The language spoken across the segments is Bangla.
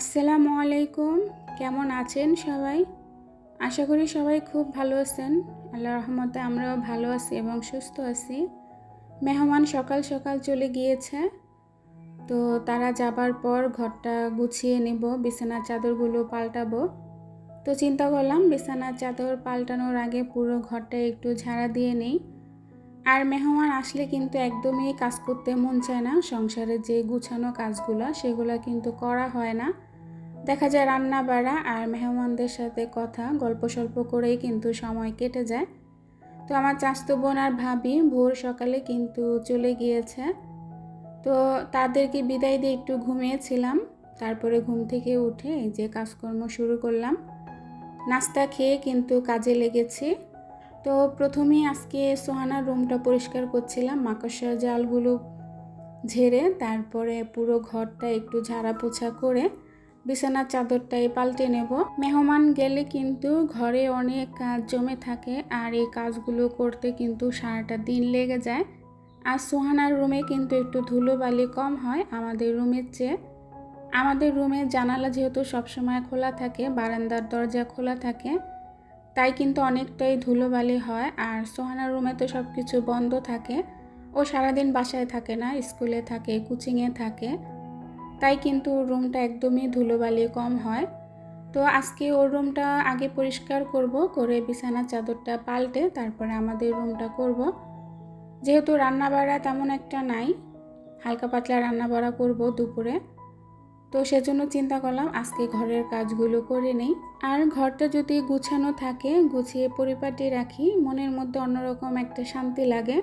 আসসালামু আলাইকুম। কেমন আছেন সবাই? আশা করি সবাই খুব ভালো আছেন। আল্লাহ রহমতে আমরাও ভালো আছি এবং সুস্থ আছি। মেহমান সকাল সকাল চলে গিয়েছে। তো তারা যাবার পর ঘরটা গুছিয়ে নেব, বিছানার চাদরগুলো পাল্টাবো। তো চিন্তা করলাম, বিছানার চাদর পাল্টানোর আগে পুরো ঘরটা একটু ঝাড়া দিয়ে নেই। আর মেহমান আসলে কিন্তু একদমই কাজ করতে মন চায় না। সংসারের যে গুছানো কাজগুলো, সেগুলো কিন্তু করা হয় না। দেখা যায় রান্না বাড়া আর মেহমানদের সাথে কথা, গল্প সল্প করেই কিন্তু সময় কেটে যায়। তো আমার চাস্তো বোন আর ভাবি ভোর সকালে কিন্তু চলে গিয়েছে। তো তাদেরকে বিদায় দিয়ে একটু ঘুমিয়েছিলাম। তারপরে ঘুম থেকে উঠে এই যে কাজকর্ম শুরু করলাম। নাস্তা খেয়ে কিন্তু কাজে লেগেছি। তো প্রথমেই আজকে সোহানার রুমটা পরিষ্কার করছিলাম, মাকড়সার জালগুলো ঝেড়ে, তারপরে পুরো ঘরটা একটু ঝাড়া পোছা করে বিছানার চাদরটাই পাল্টে নেব। মেহমান গেলে কিন্তু ঘরে অনেক কাজ জমে থাকে আর এই কাজগুলো করতে কিন্তু সারাটা দিন লেগে যায়। আর সোহানার রুমে কিন্তু একটু ধুলোবালি কম হয় আমাদের রুমের চেয়ে। আমাদের রুমের জানালা যেহেতু সবসময় খোলা থাকে, বারান্দার দরজা খোলা থাকে, তাই কিন্তু অনেকটাই ধুলোবালি হয়। আর সোহানার রুমে তো সব কিছু বন্ধ থাকে। ও সারাদিন বাসায় থাকে না, স্কুলে থাকে, কোচিংয়ে থাকে। তাই কিন্তু ওর রুমটা একদমই ধুলোবালি কম হয়। তো আজকে ওর রুমটা আগে পরিষ্কার করব, করে বিছানার চাদরটা পাল্টে তারপরে আমাদের রুমটা করব। যেহেতু রান্না বাড়া তেমন একটা নাই, হালকা পাতলা রান্না বাড়া করব দুপুরে। তো সেজন্য চিন্তা করলাম আজকে ঘরের কাজগুলো করে নেই। আর ঘরটা যদি গুছানো থাকে, গুছিয়ে পরিপাটি রাখি, মনের মধ্যে অন্যরকম একটা শান্তি লাগে।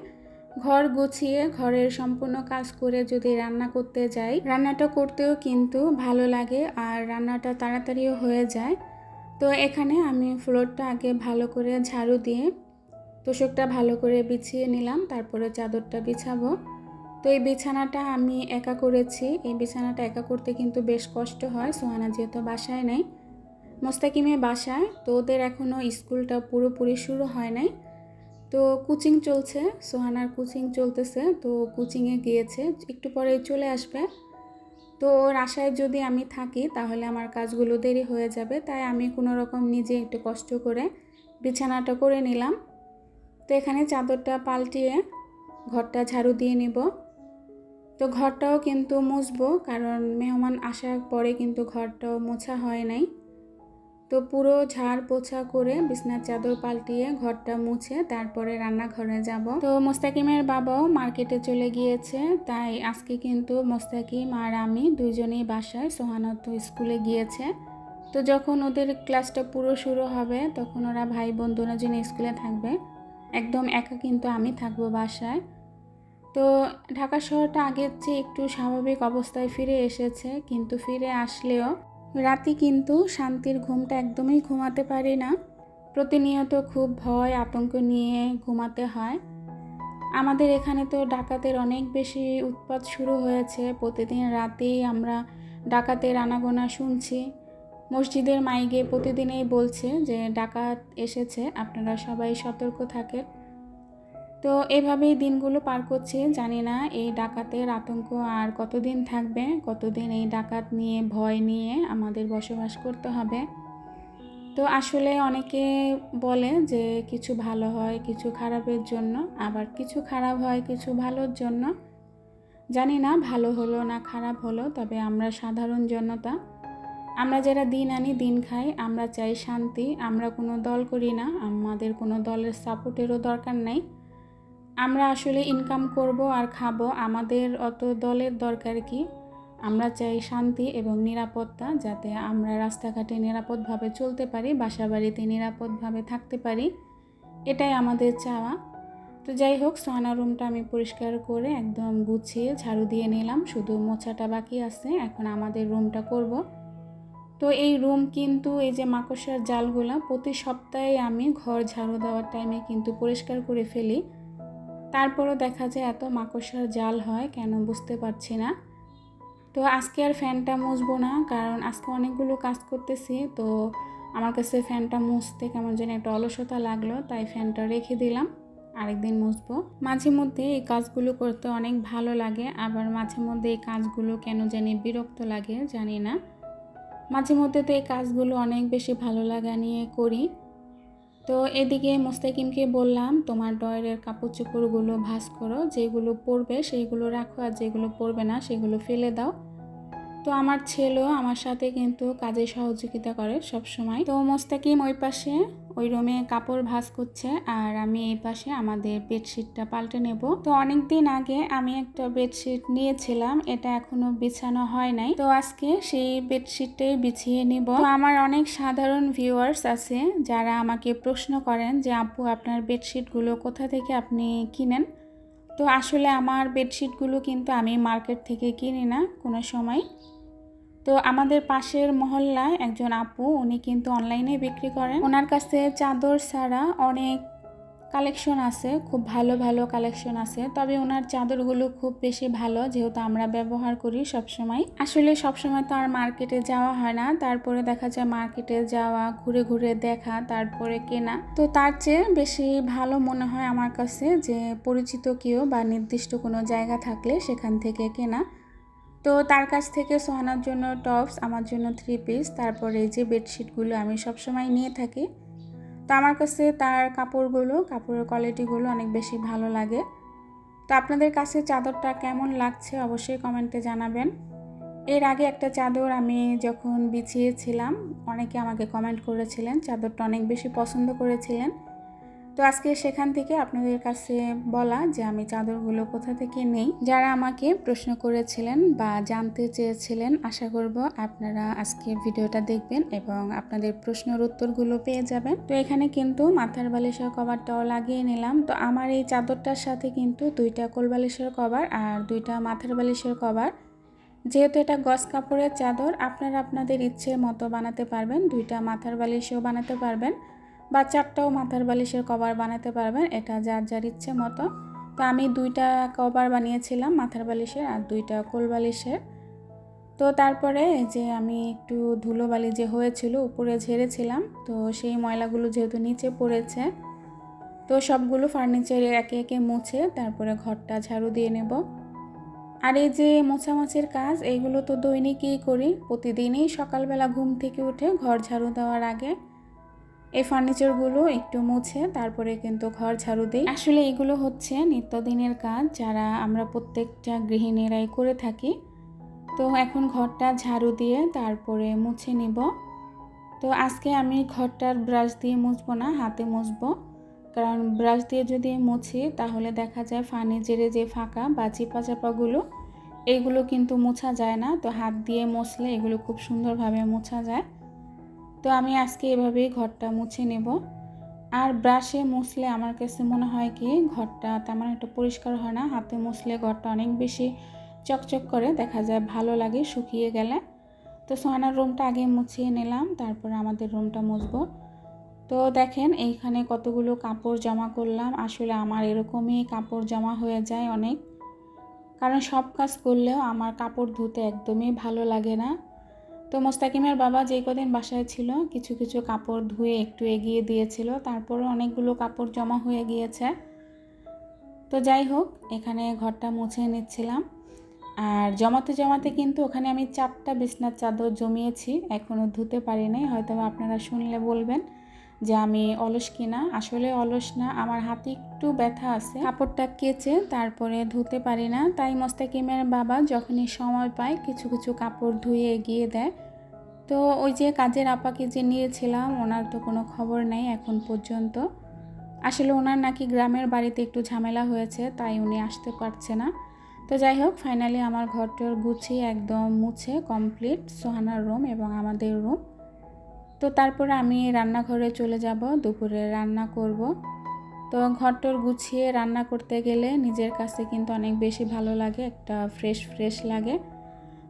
ঘর গুছিয়ে ঘরের সম্পূর্ণ কাজ করে যদি রান্না করতে যাই, রান্নাটা করতেও কিন্তু ভালো লাগে আর রান্নাটা তাড়াতাড়িও হয়ে যায়। তো এখানে আমি ফ্লোরটা আগে ভালো করে ঝাড়ু দিয়ে তোষকটা ভালো করে বিছিয়ে নিলাম, তারপরে চাদরটা বিছাবো। তো এই বিছানাটা আমি একা করেছি, এই বিছানাটা একা করতে কিন্তু বেশ কষ্ট হয়, সোহানা যেহেতু বাসায় নেই। মোস্তাকিমে বাসায়, তো ওদের এখনও স্কুলটা পুরোপুরি শুরু হয় নাই। তো কোচিং চলছে, সোহানার কোচিং চলতেছে, তো কোচিংয়ে গিয়েছে, একটু পরে চলে আসবে। তো ওর আশায় যদি আমি থাকি, তাহলে আমার কাজগুলো দেরি হয়ে যাবে, তাই আমি কোনো রকম নিজে একটু কষ্ট করে বিছানাটা করে নিলাম। তো এখানে চাদরটা পাল্টিয়ে ঘরটা ঝাড়ু দিয়ে নিব। তো ঘরটাও কিন্তু মুছবো, কারণ মেহমান আসার পরে কিন্তু ঘরটাও মোছা হয় নাই। তো পুরো ঝাড় পোছা করে বিছনার চাদর পাল্টিয়ে ঘরটা মুছে তারপরে রান্নাঘরে যাব। তো মোস্তাকিমের বাবাও মার্কেটে চলে গিয়েছে, তাই আজকে কিন্তু মোস্তাকিম আর আমি দুজনেই বাসায় সোহানত স্কুলে গিয়েছে। তো যখন ওদের ক্লাসটা পুরো শুরু হবে, তখন ওরা ভাই বোন দুজন স্কুলে থাকবে, একদম একা কিন্তু আমি থাকব বাসায়। তো ঢাকা শহরটা আগের চেয়ে একটু স্বাভাবিক অবস্থায় ফিরে এসেছে, কিন্তু ফিরে আসলেও রাতে কিন্তু শান্তির ঘুমটা একদমই ঘুমাতে পারি না। প্রতিনিয়ত খুব ভয়, আতঙ্ক নিয়ে ঘুমাতে হয়। আমাদের এখানে তো ডাকাতের অনেক বেশি উৎপাত শুরু হয়েছে। প্রতিদিন রাতেই আমরা ডাকাতের আনাগোনা শুনছি। মসজিদের মাইকে প্রতিদিনেই বলছে যে, ডাকাত এসেছে, আপনারা সবাই সতর্ক থাকেন। তো এভাবেই দিনগুলো পার করছে, জানি না এই ডাকাতের আতঙ্ক আর কতদিন থাকবে, কতদিন এই ডাকাত নিয়ে, ভয় নিয়ে আমাদের বসবাস করতে হবে। তো আসলে অনেকে বলে যে কিছু ভালো হয় কিছু খারাপের জন্য, আবার কিছু খারাপ হয় কিছু ভালোর জন্য। জানি না ভালো হলো না খারাপ হলো, তবে আমরা সাধারণ জনতা। আমরা যারা দিন আনি দিন খাই, আমরা চাই শান্তি, আমরা কোনো দল করি না, আমাদের কোনো দলের সাপোর্টেরও দরকার নেই। আমরা আসলে ইনকাম করব আর খাব, আমাদের অত দলের দরকার কি? আমরা চাই শান্তি এবং নিরাপত্তা, যাতে আমরা রাস্তাঘাটে নিরাপদভাবে চলতে পারি বাসা বাড়িতে নিরাপদভাবে থাকতে পারি। এটাই আমাদের চাওয়া। তো যাই হোক, সোহানা রুমটা আমি পরিষ্কার করে একদম গুছিয়ে ঝাড়ু দিয়ে নিলাম, শুধু মোছাটা বাকি আছে, এখন আমাদের রুমটা করব। তো এই রুম কিন্তু, এই যে মাকড়সার জালগুলো, প্রতি সপ্তাহে আমি ঘর ঝাড়ু দেওয়ার টাইমে কিন্তু পরিষ্কার করে ফেলি। তারপরও দেখা যায় এত মাকড়সার জাল হয়, কেন বুঝতে পারছি না। তো আজকে আর ফ্যানটা মুছবো না, কারণ আজকে অনেকগুলো কাজ করতেছি। তো আমার কাছে ফ্যানটা মুছতে কেমন যেন একটা অলসতা লাগল, তাই ফ্যানটা রেখে দিলাম, আরেকদিন মুছবো। মাঝে মধ্যে এই কাজগুলো করতে অনেক ভালো লাগে, আবার মাঝে মধ্যে এই কাজগুলো কেন জানি বিরক্ত লাগে, জানি না। মাঝে মধ্যে তো এই কাজগুলো অনেক বেশি ভালো লাগা নিয়ে করি। তো এদিকে মোস্তাকিমকে বললাম, তোমার ডয়ের কাপড় চোপড়গুলো ভাস করো, যেগুলো পরবে সেইগুলো রাখো আর যেগুলো পরবে না সেগুলো ফেলে দাও। তো আমার ছেলেও আমার সাথে কিন্তু কাজে সহযোগিতা করে সব সময় তো মোস্তাকিম ওই পাশে ওই রুমে কাপড় ভাস করছে আর আমি এই পাশে আমাদের বেডশিটটা পাল্টে নেব। তো অনেক দিন আগে আমি একটা বেডশিট নিয়েছিলাম, এটা এখনও বিছানো হয় নাই। তো আজকে সেই বেডশিটটাই বিছিয়ে নিব। আমার অনেক সাধারণ ভিউয়ার্স আছে যারা আমাকে প্রশ্ন করেন যে, আপু, আপনার বেডশিটগুলো কোথা থেকে আপনি কিনেন? তো আসলে আমার বেডশিটগুলো কিন্তু আমি মার্কেট থেকে কিনি না কোনো সময়। তো আমাদের পাশের মহল্লায় একজন আপু, উনি কিন্তু অনলাইনে বিক্রি করেন। ওনার কাছে চাদর ছাড়া অনেক কালেকশন আছে, খুব ভালো ভালো কালেকশন আছে। তবে ওনার চাদরগুলো খুব বেশি ভালো, যেহেতু আমরা ব্যবহার করি সবসময়। আসলে সবসময় তো আর মার্কেটে যাওয়া হয় না, তারপরে দেখা যায় মার্কেটে যাওয়া, ঘুরে ঘুরে দেখা, তারপরে কেনা। তো তার চেয়ে বেশি ভালো মনে হয় আমার কাছে যে, পরিচিত কেউ বা নির্দিষ্ট কোনো জায়গা থাকলে সেখান থেকে কেনা। তো তার কাছ থেকে সোহানার জন্য টপস, আমার জন্য থ্রি পিস তারপরে এই যে বেডশিটগুলো আমি সবসময় নিয়ে থাকি। তো আমার কাছে তার কাপড়গুলো, কাপড়ের কোয়ালিটিগুলো অনেক বেশি ভালো লাগে। তো আপনাদের কাছে চাদরটা কেমন লাগছে অবশ্যই কমেন্টে জানাবেন। এর আগে একটা চাদর আমি যখন বিছিয়েছিলাম, অনেকে আমাকে কমেন্ট করেছিলেন, চাদরটা অনেক বেশি পছন্দ করেছিলেন। তো আজকে সেখান থেকে আপনাদের কাছে বলা যে আমি চাদরগুলো কোথা থেকে নেই। যারা আমাকে প্রশ্ন করেছিলেন বা জানতে চেয়েছিলেন, আশা করব আপনারা আজকে ভিডিওটা দেখবেন এবং আপনাদের প্রশ্নের উত্তরগুলো পেয়ে যাবেন। তো এখানে কিন্তু মাথার বালিশের কভারটাও লাগিয়ে নিলাম। তো আমার এই চাদরটার সাথে কিন্তু দুইটা কোল বালিশের কভার আর দুইটা মাথার বালিশের কভার। যেহেতু এটা গস কাপড়ের চাদর, আপনারা আপনাদের ইচ্ছে মতো বানাতে পারবেন, দুইটা মাথার বালিশেও বানাতে পারবেন। বা চারটাও মাথার বালিশের কভার বানাতে পারবেন, এটা যার যার ইচ্ছে মতো। তো আমি দুইটা কভার বানিয়েছিলাম মাথার বালিশের আর দুইটা কোল বালিশের। তো তারপরে যে আমি একটু ধুলোবালি যে হয়েছিল উপরে ঝেড়েছিলাম, তো সেই ময়লাগুলো যেহেতু নিচে পড়েছে, তো সবগুলো ফার্নিচারে একে একে মুছে তারপরে ঘরটা ঝাড়ু দিয়ে নেব। আর এই যে মোছামাছির কাজ, এইগুলো তো দৈনিকই করি, প্রতিদিনই সকালবেলা ঘুম থেকে উঠে ঘর ঝাড়ু দেওয়ার আগে। এই ফার্নিচারগুলো একটু মুছে তারপরে কিন্তু ঘর ঝাড়ু দিই। আসলে এগুলো হচ্ছে নিত্যদিনের কাজ যারা আমরা প্রত্যেকটা গৃহিণীরাই করে থাকি। তো এখন ঘরটা ঝাড়ু দিয়ে তারপরে মুছে নিব। তো আজকে আমি ঘরটার ব্রাশ দিয়ে মুছবো না, হাতে মুছবো। কারণ ব্রাশ দিয়ে যদি মুছি তাহলে দেখা যায় ফার্নিচারে যে ফাঁকা বা চিপা চাপাগুলো এইগুলো কিন্তু মোছা যায় না। তো হাত দিয়ে মুছলে এগুলো খুব সুন্দরভাবে মোছা যায়। তো আমি আজকে এভাবেই ঘরটা মুছে নেব। আর ব্রাশে মুছলে আমার কাছে মনে হয় কি, ঘরটা তেমন একটা পরিষ্কার হয় না। হাতে মুছলে ঘরটা অনেক বেশি চকচক করে, দেখা যায় ভালো লাগে শুকিয়ে গেলে। তো সোহানার রুমটা আগে মুছিয়ে নিলাম, তারপর আমাদের রুমটা মুছবো। তো দেখেন, এইখানে কতগুলো কাপড় জমা করলাম। আসলে আমার এরকমই কাপড় জমা হয়ে যায় অনেক। কারণ সব কাজ করলেও আমার কাপড় ধুতে একদমই ভালো লাগে না। তো মোস্তাকিমের বাবা যেই কদিন বাসায় ছিল, কিছু কিছু কাপড় ধুয়ে একটু এগিয়ে দিয়েছিল তারপরে অনেকগুলো কাপড় জমা হয়ে গিয়েছে। তো যাই হোক, এখানে ঘরটা মুছে নিচ্ছিলাম। আর জমাতে জমাতে কিন্তু ওখানে আমি চারটা বিছনার চাদর জমিয়েছি এখনও ধুতে পারি নাই হয়তো আপনারা শুনলে বলবেন। যে আমি অলস কিনা? আসলে অলস না, আমার হাতে একটু ব্যথা আছে। কাপড়টা কেচে তারপরে ধুতে পারি না। তাই মোস্তাকিমের বাবা যখনই সময় পায় কিছু কিছু কাপড় ধুয়ে এগিয়ে দেয়। তো ওই যে কাজের আপাকে যে নিয়েছিলাম, ওনার তো কোনো খবর নেই এখন পর্যন্ত। আসলে ওনার নাকি গ্রামের বাড়িতে একটু ঝামেলা হয়েছে, তাই উনি আসতে পারছে না। তো যাই হোক ফাইনালি আমার ঘরটার গুছিয়ে একদম মুছে কমপ্লিট সোহানার রুম এবং আমাদের রুম তো তারপরে আমি রান্নাঘরে চলে যাব, দুপুরে রান্না করব। তো ঘরটর গুছিয়ে রান্না করতে গেলে নিজের কাছে কিন্তু অনেক বেশি ভালো লাগে, একটা ফ্রেশ ফ্রেশ লাগে।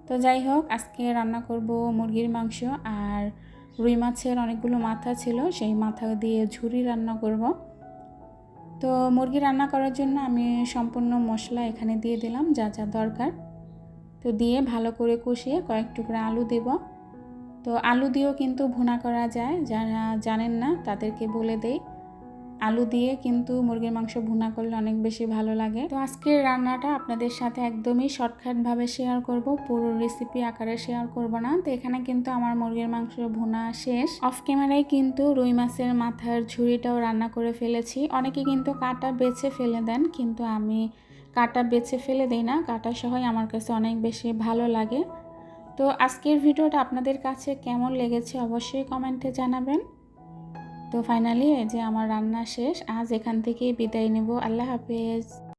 তো যাই হোক, আজকে রান্না করব মুরগির মাংস আর রুই মাছের অনেকগুলো মাথা ছিল, সেই মাথা দিয়ে ঝুরি রান্না করব। তো মুরগি রান্না করার জন্য আমি সম্পূর্ণ মশলা এখানে দিয়ে দিলাম, যা যা দরকার। তো দিয়ে ভালো করে কষিয়ে কয়েক টুকরা আলু দেবো। তো আলু দিয়েও কিন্তু ভুনা করা যায়। যারা জানেন না, তাদেরকে বলে দেই। আলু দিয়ে কিন্তু মুরগির মাংস ভুনা করলে অনেক বেশি ভালো লাগে। তো আজকের রান্নাটা আপনাদের সাথে একদমই শর্টকাটভাবে শেয়ার করব। পুরো রেসিপি আকারে শেয়ার করব না। তো এখানে কিন্তু আমার মুরগির মাংস ভুনা শেষ। অফ ক্যামেরায় কিন্তু রুই মাছের মাথার ঝুড়িটাও রান্না করে ফেলেছি। অনেকে কিন্তু কাটা বেছে ফেলে দেন, কিন্তু আমি কাটা বেছে ফেলে দেই না। কাটা সহই আমার কাছে অনেক বেশি ভালো লাগে। তো আজকের ভিডিওটা আপনাদের কাছে কেমন লেগেছে অবশ্যই কমেন্টে জানাবেন। তো ফাইনালি যে আমার রান্না শেষ, আজ এখান থেকেই বিদায় নেব। আল্লাহ হাফেজ।